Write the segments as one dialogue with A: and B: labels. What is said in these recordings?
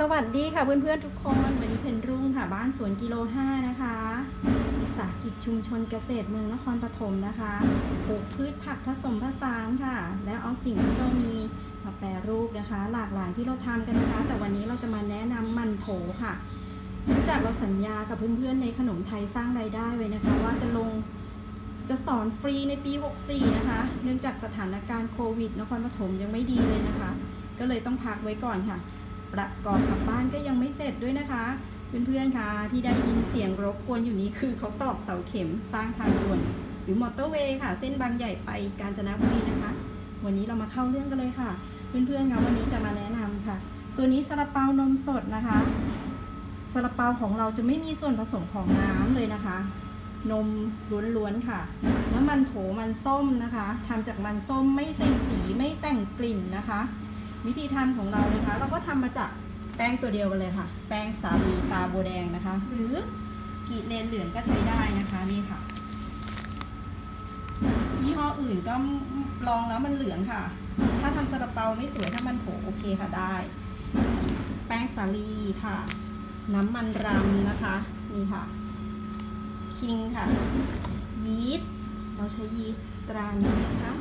A: สวัสดีค่ะเพื่อนๆทุกคน วันนี้เพนรุ่งค่ะบ้านสวนกิโลห้านะคะวิสาหกิจชุมชนเกษตรเมืองนครปฐมนะคะปลูกพืชผักผสมผสานค่ะ แล้วเอาสิ่งที่เรามีมาแปรรูปนะคะ หลากหลายที่เราทำกันนะคะ แต่วันนี้เราจะมาแนะนำมันโถค่ะเนื่องจากเราสัญญากับเพื่อนๆในขนมไทยสร้างรายได้ไว้นะคะ ว่าจะลงจะสอนฟรีในปี 64 นะคะ เนื่องจากสถานการณ์โควิดนครปฐมยังไม่ดีเลยนะคะ ก็เลยต้องพักไว้ก่อนค่ะ ประกอบกับบ้านก็ยังไม่เสร็จด้วยนะคะ เพื่อนๆคะที่ได้ยินเสียงรบกวนอยู่นี้คือเขาตอกเสาเข็มสร้างทางด่วน หรือมอเตอร์เวย์ค่ะ เส้นบางใหญ่ไปกาญจนบุรีนะคะ วันนี้เรามาเข้าเรื่องกันเลยค่ะ เพื่อนๆคะวันนี้จะมาแนะนำค่ะ ตัวนี้ซาลาเปานมสดนะคะซาลาเปาของเราจะไม่มีส่วนผสมของน้ำเลยนะคะ นมล้วนๆค่ะ น้ำมันโถมันส้มนะคะทำจากมันส้มไม่ใส่สีไม่แต่งกลิ่นนะคะ วิธีทำของเรานะคะ เราก็ทำมาจากแป้งตัวเดียวกันเลยค่ะ แป้งสาลีตาโบแดงนะคะ หรือกีเลนเหลืองก็ใช้ได้นะคะนี่ค่ะยี่ห้ออื่นก็ลองแล้วมันเหลืองค่ะ ถ้าทำซาลาเปาไม่สวยถ้ามันโถโอเคค่ะได้ แป้งสาลีค่ะ น้ำมันรำนะคะ นี่ค่ะ คิงค่ะ ยีสต์เราใช้ยีสต์ตรานี้นะคะ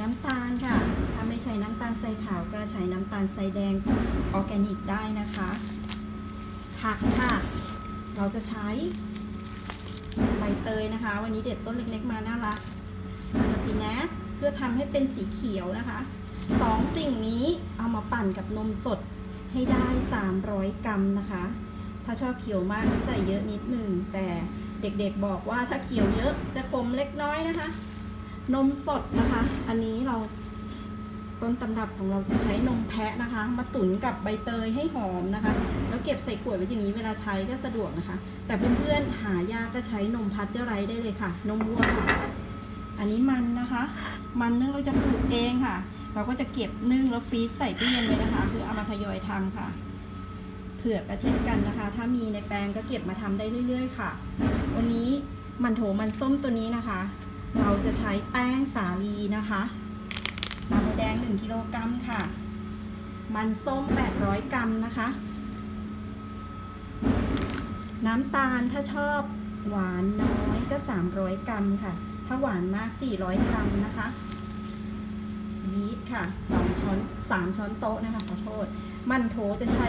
A: น้ำตาลค่ะ ถ้าไม่ใช้น้ำตาลทรายขาวก็ใช้น้ำตาลทรายแดงออร์แกนิกได้นะคะผักค่ะ เราจะใช้ใบเตยนะคะ วันนี้เด็ดต้นเล็กๆมาน่ารักสปินัชเพื่อทำให้เป็นสีเขียวนะคะสองสิ่งนี้เอามาปั่นกับนมสดให้ได้ 300 กรัมนะคะ ถ้าชอบเขียวมากก็ใส่เยอะนิดหนึ่งแต่เด็กๆบอกว่าถ้าเขียวเยอะจะขมเล็กน้อยนะคะ นมสดนะคะ อันนี้เราต้นตำรับของเราใช้นมแพะนะคะ มาตุ๋นกับใบเตยให้หอมนะคะ แล้วเก็บใส่ขวดไว้อย่างนี้เวลาใช้ก็สะดวกนะคะ แต่เพื่อนๆหายากก็ใช้นมพัชเจอร์ไรได้เลยค่ะ นมวัวค่ะอันนี้มันนะคะ มันนึ่งเราจะปลูกเองค่ะ เราก็จะเก็บนึ่งแล้วฟรีซใส่ตู้เย็นไว้นะคะ คือเอามาทยอยทำค่ะ เผือกก็เช่นกันนะคะ ถ้ามีในแปลงก็เก็บมาทำได้เรื่อย ๆ ค่ะ วันนี้มันโถมันส้มตัวนี้นะคะ เราจะใช้แป้งสาลีนะคะตาโมแดง 1กิโลกรัมค่ะ มันส้ม 800 กรัมนะคะ น้ำตาลถ้าชอบหวานน้อยก็ 300 กรัมค่ะ ถ้าหวานมาก 400 กรัมนะคะยีสต์ค่ะ2ช้อน3ช้อนโต๊ะนะคะขอโทษ มันโถจะใช้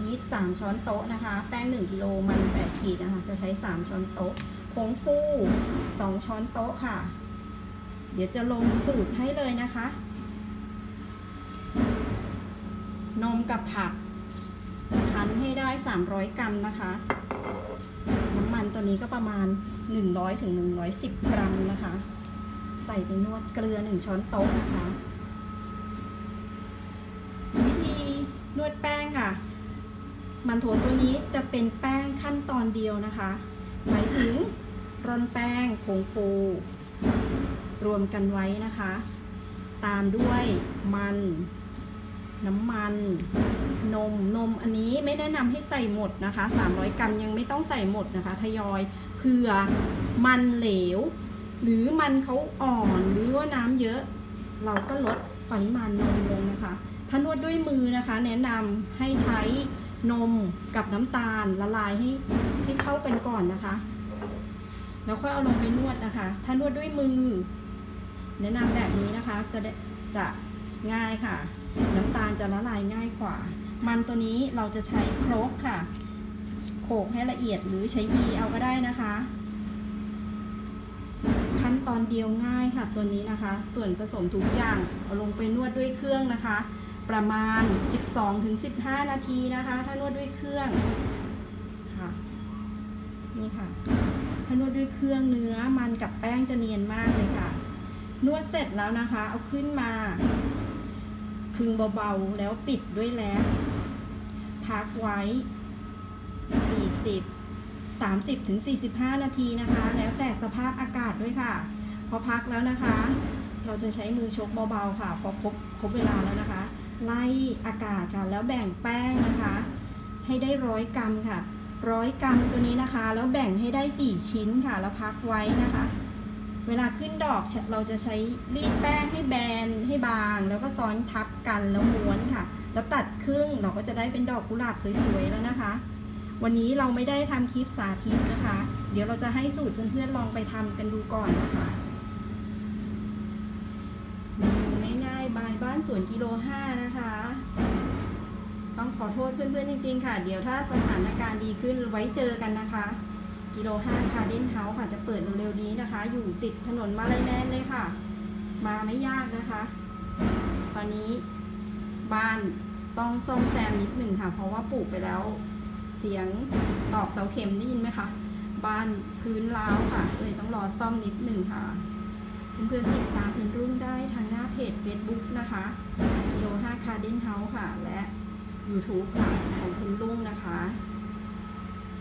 A: ยีสต์3ช้อนโต๊ะนะคะ แป้ง 1กิโลมัน 8 ขีดนะคะ จะใช้ 3 ช้อนโต๊ะ ผงฟู 2 ช้อนโต๊ะค่ะ เดี๋ยวจะลงสูตรให้เลยนะคะ นมกับผัก คั้นให้ได้ 300 กรัมนะคะ น้ำมันตัวนี้ก็ประมาณ 100ถึง110 กรัมนะคะ ใส่ไปนวดเกลือ 1 ช้อนโต๊ะนะคะ วิธีนวดแป้งค่ะ มันโถตัวนี้จะเป็นแป้งขั้นตอนเดียวนะคะหมายถึง ร่อนแป้งผงฟู รวมกันไว้นะคะ ตามด้วยมัน น้ำมัน นม นมอันนี้ไม่แนะนำให้ใส่หมดนะคะ 300 กรัมยังไม่ต้องใส่หมดนะคะ ทยอยเผื่อมันเหลว หรือมันเขาอ่อนหรือว่าน้ำเยอะ เราก็ลดปริมาณนมลงนะคะ ถ้านวดด้วยมือนะคะ แนะนำให้ใช้นมกับน้ำตาลละลายให้ให้เข้ากันก่อนนะคะ แล้วค่อยเอาลงไปนวดนะคะ ถ้านวดด้วยมือ แนะนำแบบนี้นะคะจะจะง่ายค่ะ น้ำตาลจะละลายง่ายกว่า มันตัวนี้เราจะใช้ครกค่ะ โขลกให้ละเอียดหรือใช้ยีเอาก็ได้นะคะ ขั้นตอนเดียวง่ายค่ะตัวนี้นะคะ ส่วนผสมทุกอย่างเอาลงไปนวดด้วยเครื่องนะคะ ประมาณ 12-15 นาทีนะคะ ถ้านวดด้วยเครื่องค่ะนี่ค่ะ ถ้นวดด้วยเครื่องเนื้อมันกับแป้งจะเนียนมากเลยค่ะ นวดเสร็จแล้วนะคะ เอาขึ้นมาพึงเบาๆ แล้วปิดด้วยแล้พักไว้ 40 30ถึง45 นาทีนะคะ แล้วแต่สภาพอากาศด้วยค่ะ พอพักแล้วนะคะ เราจะใช้มือชกเบาๆค่ะ พอครบครบเวลาแล้วนะคะ ไล่อากาศค่ะ แล้วแบ่งแป้งนะคะ ให้ได้ร้อยกรัมค่ะ ร้อยกรัมตัวนี้นะคะ แล้วแบ่งให้ได้ 4 ชิ้นค่ะ แล้วพักไว้นะคะ เวลาขึ้นดอกเราจะใช้รีดแป้งให้แบนให้บาง แล้วก็ซ้อนทับกันแล้วม้วนค่ะ แล้วตัดครึ่งเราก็จะได้เป็นดอกกุหลาบสวยๆแล้วนะคะ วันนี้เราไม่ได้ทำคลิปสาธิตนะคะ เดี๋ยวเราจะให้สูตรเพื่อนๆลองไปทำกันดูก่อนนะคะง่ายๆบายบ้านสวนกิโลห้านะคะ ต้องขอโทษเพื่อนๆจริง ๆ ค่ะ เดี๋ยวถ้าสถานการณ์ดีขึ้นไว้เจอกันนะคะ กิโลห้าคาเดนเฮาส์ค่ะจะเปิดเร็วๆนี้นะคะ อยู่ติดถนนมาลายแมนเลยค่ะ มาไม่ยากนะคะ ตอนนี้บ้านต้องซ่อมแซมนิดหนึ่งค่ะ เพราะว่าปลูกไปแล้วเสียงตอกเสาเข็มได้ยินไหมคะบ้านพื้นร้าวค่ะเลยต้องรอซ่อมนิดหนึ่งค่ะเพื่อนๆติดตามคุณรุ่งได้ทางหน้าเพจ Facebook นะคะกิโลห้าคาเดนเฮาส์ค่ะ และ YouTube ค่ะของคุณลุ่งนะคะ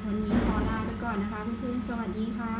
A: วันนี้ขอลาไปก่อนนะคะเพื่อนๆสวัสดีค่ะ